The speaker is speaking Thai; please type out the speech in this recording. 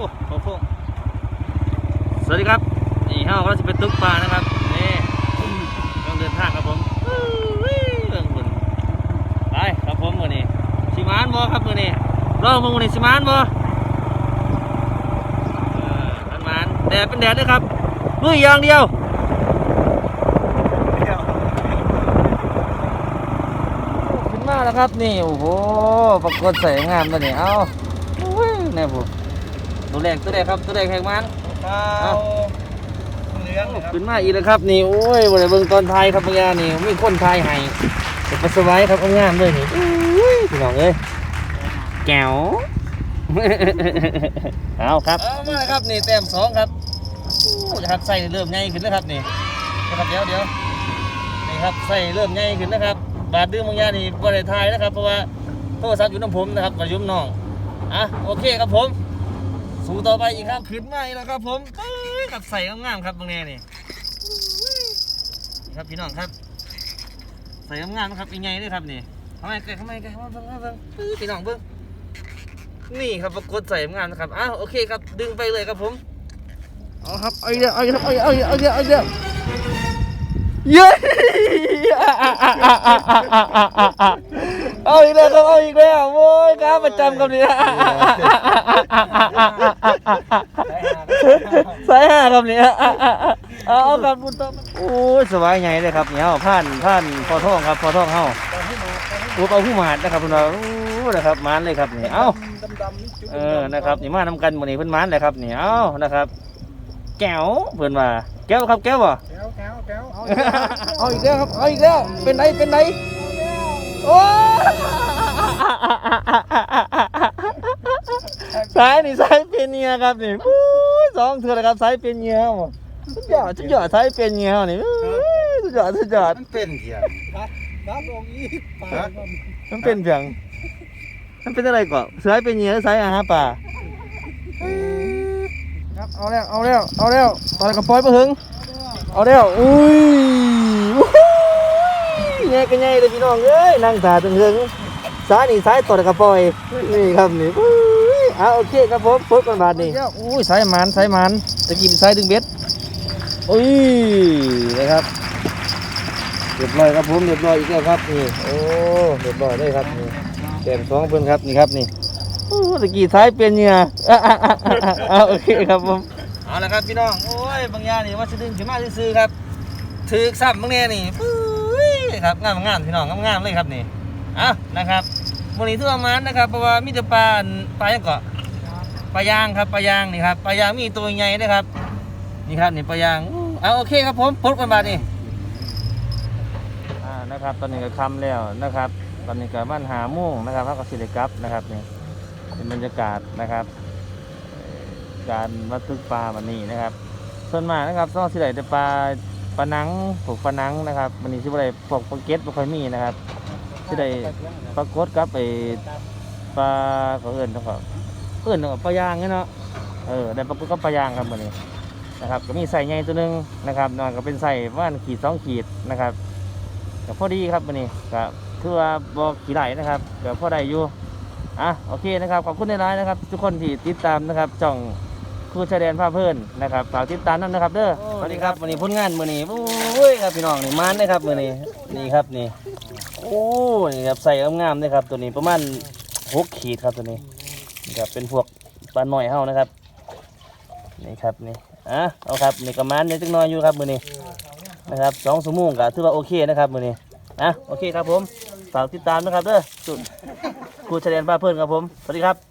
อ้โหสวัสดีครับ นี่เฮาก็จะไปตึกปลานะครับ นี่ต้องเดินทางครับผมอู้วิเรื่องบุญไปครับผมมือนี้สิมานบ่ครับมือนี้รอมือนี้สิมานบ่เออมันมานแดดเป็นแดดด้วยครับลุยอย่างเดียวขึ้นมาแล้วครับนี่โอ้โหปรากฏใส่งามเลยนี่เอาอุ้ยแน่ผม ตัวแรกตัวแรกครับตัวแรกแข่งมันข้าวเหลืองนะครับขึ้นมาอีกแล้วครับนี่โอ้ยวันเบิ่งตอนไทายครับเมื่อกี้นี่มีคนไทายให้เป็นปัสสาวะครับเอางามเลยนี่อุ้ยพี่น้องเอ้ยแก้วเอาครับเอามาแล้วครับนี่แต้มสองครับโอ้ยครับใส่เริ่มใหญ่ขึ้นแล้วครับนี่นะครับเดี๋ยวเดี๋ยวนี่ครับใส่เริ่มใหญ่ขึ้นนะครับ บาดดื้อบางอย่างนี่บริทายนะครับ เพราะว่าโทรศัพท์อยู่น้ำผมนะครับประยุมน้องอะโอเคครับผม สู้ต่อไปอีกครับขึ้นมาอีกแล้วครับผมกับใส่งามๆครับตรงนี้นี่นี่ครับพี่น้องครับ ใส่งามๆนะครับยังไงด้วยครับนี่ทำไมเกิดทำไมเกิดทำไมเบิ่งเบิ่งพี่น้องเบิ่งนี่ครับปรากฏใส่งามนะครับอ้าวโอเคครับดึงไปเลยครับผมเอาครับเอาอีกแล้เอาอีกแล้เอาอีกแล้เอาอีกแล้เอาอีกแล้วเย้ เอาอีกแล้วครับเอาอีกแล้วโว้ยครับประจำครับเนี่ยสายห้าครับเนี่ยเอาเอาครับคุณต้อมโอ้ยสบายใหญ่เลยครับเนี่ยเอาผ่านผ่านพอท่องครับพอท่องเฮาโอ้เอาผู้มาดนะครับคุณว่าโอ้นะครับมานเลยครับนี่เอาดำๆนี่จุ๊บเออนะครับนี่มานำกันวันนี้เพิ่นมานเลยครับนี่เอานะครับ แก้วเพิ่นว่าแก้วครับแก้วบ่แก้วแก้วแก้วเอาเอาอีกแล้วครับเอาอีกแล้วเป็นไหนเป็นไหนโอ้ สายนี่สายเป็นเงียครับนี่อู้ยสองเถื่อนะครับสายเป็นเงียหมดสุดยอดสุดยอดสายเป็นเงียนี่อู้ยสุดยอดสุดยอดมันเป็นเหี้ยครับลงอีกปลามันเป็นเพียงมันเป็นอะไรก่อนสายเป็นเงียหรือสายอาหารป่าครับเอาแล้วเอาแล้วเอาแล้วตอนกระปอยมาหึงเอาแล้วอุ้ยอู้หู้ แง่กันแง่เลยพี่น้องเอ้ยนั่งตาตึงหึงสายนี่สายต่อตะกระปอยนี่ครับนี่อุ้ยเอาโอเคครับผมปุ๊บกันบาดนี่อุ้ยสายมันสายมันตะกี้เป็นสายดึงเบ็ดอุ้ยนะครับเรียบร้อยครับผมเรียบร้อยอีกแล้วครับนี่โอ้เรียบร้อยเลยครับนี่แกมสองเพื่อนครับนี่ครับนี่โอ้ตะกี้ท้ายเป็นเนี่ยอะอะอะอะอะเอาโอเคครับผมเอาละครับพี่น้องโอ้ยบางอย่างนี่ว่าจะดึงขึ้นมาซื้อๆครับถือซ้ำบางแน่นี่ ยครับงามงามพี่น้องงามๆเลยครับนี่เอานะครับวันนี้ทุกประมาณนะครับเพราะว่ามีแต่ปลาปลายังเกาะปลายางครับปลายางนี่ครับปลายางมีตัวใหญ่นะครับ นี่ครับนี่ปลายางเอาโอเคครับผมพบกันมานี่อ่านะครับ ตอนนี้ก็ค่ำแล้วนะครับ ตอนนี้ก็บ้านหามุ่งนะครับพระกสิริกลับนะครับนี่เป็นบรรยากาศนะครับ การมาตึกปลาวันนี้นะครับ ส่วนมากนะครับต้องสิได้แต่ปลา ลานังพวกปลานังนะครับวันนี้สิบ่ได้พวกปลาเก็ตบ่ค่อยมีนะครับสิได้ปลากดกับไอ้ปลาเขาเอิ้นนะครับเอิ้นปลายางเนี่ยเนาะเออได้ปลากดกับปลายางครับมื้อนี้นะครับก็มีใส่ใหญ่ตัวหนึงนะครับนอนก็เป็นใส่ว่านขีดสองขีดนะครับก็พอดีครับวันนี้ก็ถือว่าบอกขี่ไหลนะครับก็พอได้อยู่อะโอเคนะครับขอบคุณในไลน์นะครับ ทุกคนที่ติดตามนะครับจ่อง ครูชายแดนภาพเพื่อนนะครับฝากติดตามนั่นนะครับเด้อสวัสดีครับวันนี้ผลงานมื้อนี้โอ้ยครับพี่น้องนี่มันนะครับมื้อนี้นี่ครับนี่โอ้นี่ครับใส่งามๆเลยครับ ตัวนี้ประมาณหกขีดครับตัวนี้นี่ครับเป็นพวกปลาหน่อยเฮานะครับนี่ครับนี่อะเอาครับนี่ก็มันเดี๋ยวจังน้อยอยู่ครับมื้อนี้นะครับสองสมุงก็ถือว่าโอเคนะครับมือนี้อะโอเคครับผมฝากติดตามนะครับเด้อสุดครูเฉลียนป้าเพื่อนครับผมสวัสดีครับ